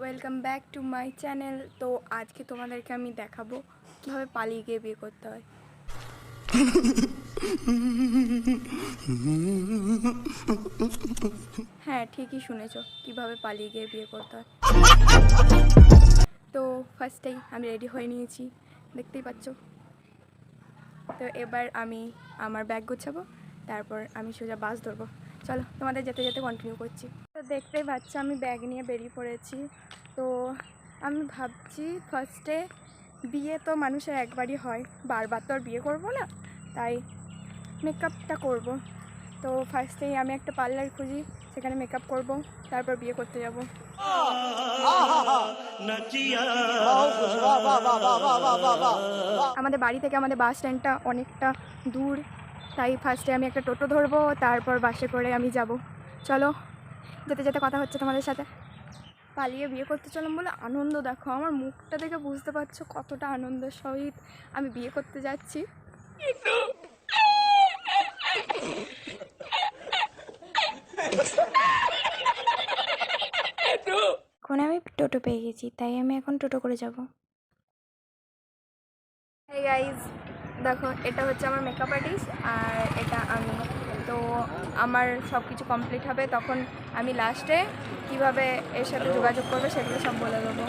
Welcome back to my channel তো আজকে তোমাদেরকে আমি দেখাবো কীভাবে পালিয়ে গিয়ে বিয়ে করতে হয়। হ্যাঁ ঠিকই শুনেছো, কীভাবে পালিয়ে গিয়ে বিয়ে করতে হয়। তো ফার্স্টেই আমি রেডি হয়ে নিয়েছি, দেখতেই পাচ্ছ। তো এবার আমি আমার ব্যাগ গোছাবো, তারপর আমি সোজা বাস ধরবো। চলো, তোমাদের যেতে যেতে কন্টিনিউ করছি। দেখতেই পাচ্ছ আমি ব্যাগ নিয়ে বেরিয়ে পড়েছি। তো আমি ভাবছি ফার্স্টে বিয়ে তো মানুষের একবারই হয় বারবার তো আর বিয়ে করব না তাই মেকআপটা করব। তো ফার্স্টেই আমি একটা পার্লার খুঁজি সেখানে মেকআপ করব তারপর বিয়ে করতে যাব। আমাদের বাড়ি থেকে আমাদের বাস স্ট্যান্ডটা অনেকটা দূর তাই ফার্স্টে আমি একটা টোটো ধরবো তারপর বাসে করে আমি যাব। চলো। যেতে যেতে কথা হচ্ছে তোমাদের সাথে। পালিয়ে বিয়ে করতে চলাম বলে আনন্দ দেখো আমার মুখটা দেখে বুঝতে পারছ কতটা আনন্দের সহিত আমি বিয়ে করতে যাচ্ছি। এখন আমি টোটো পেয়ে গেছি তাই আমি এখন টোটো করে যাব। গাইজ দেখো এটা হচ্ছে আমার মেকআপ আর্টিস্ট আর এটা আমি। তো আমার সব কিছু কমপ্লিট হবে তখন আমি লাস্টে কীভাবে এর সাথে যোগাযোগ করবে সেগুলো সব বলে দেবো।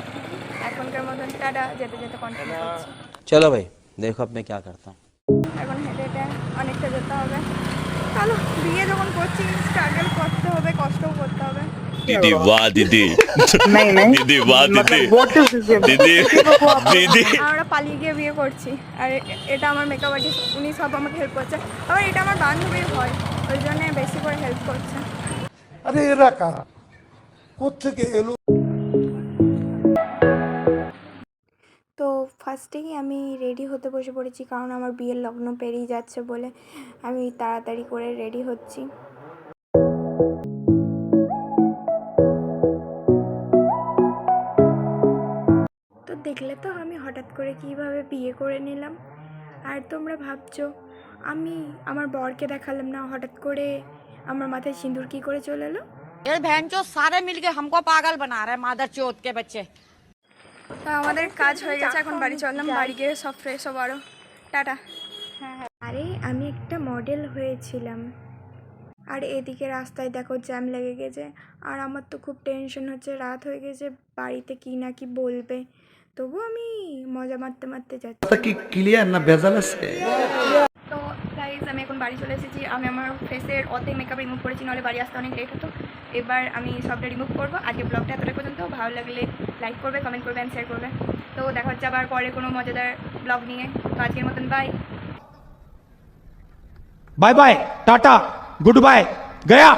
এখনকার মতন টাটা যেতে যেতে কন্টিনিউ করছি। চলো ভাই দেখো আপনি কি করতে এখন হেঁটে হেঁটে অনেকটা যেতে হবে। চলো বিয়ে যখন করছি স্ট্রাগল করতে दीदी वाह दीदी नहीं नहीं दीदी वाह दीदी व्हाट इज दिस दीदी दीदी আমরা পালিয়ে গিয়ে বিয়ে করছি আর এ- এটা আমার মেকআপ আর্টিস্ট উনি সব আমাকে হেল্প করছে আবার এটা আমার বান্ধবীর হয় ওই জন্য বেশি করে হেল্প করছে আরে এরা কারা কোথেকে এলো তো ফার্স্টেই আমি রেডি হতে বসে পড়েছি কারণ আমার বিয়ের লগ্ন পেরিয়ে যাচ্ছে বলে আমি তাড়াতাড়ি করে রেডি হচ্ছি দেখলে তো আমি হঠাৎ করে কিভাবে বিয়ে করে নিলাম আর তোমরা ভাবছো আমি আমার বরকে দেখালাম না হঠাৎ করে আমার মাথায় সিঁদুর কী করে চলে এলো ये बहन चो सारे मिलके हमको पागल बना रहे मादर चौथ के बच्चे তা আমাদের কাজ হয়ে গেছে এখন বাড়ি চললাম বাড়ি গিয়ে সব ফ্রেশ হবো আরও টাটা আরে আমি একটা মডেল হয়েছিলাম আর এদিকে রাস্তায় দেখো জ্যাম লেগে গেছে আর আমার তো খুব টেনশন হচ্ছে রাত হয়ে গেছে বাড়িতে কি না কি বলবে তবু আমি মজা মারতে মারতে যাচ্ছি। কি ক্লিয়ার না ভেজাল আছে? তো গাইস আমি এখন বাড়ি চলে এসেছি। আমি আমার ফেসের অর্ধেক মেকআপ রিমুভ করেছি নাহলে বাড়ি আসতে অনেক লেট হতো। এবার আমি সবটা রিমুভ করব। আজকে ব্লগটা এতটা পর্যন্ত। ভালো লাগলে লাইক করবে কমেন্ট করবে শেয়ার করবে। তো দেখা হচ্ছে আবার পরে কোনো মজাদার ব্লগ নিয়ে। তো আজকের মতন bye bye bye tata good bye Gaya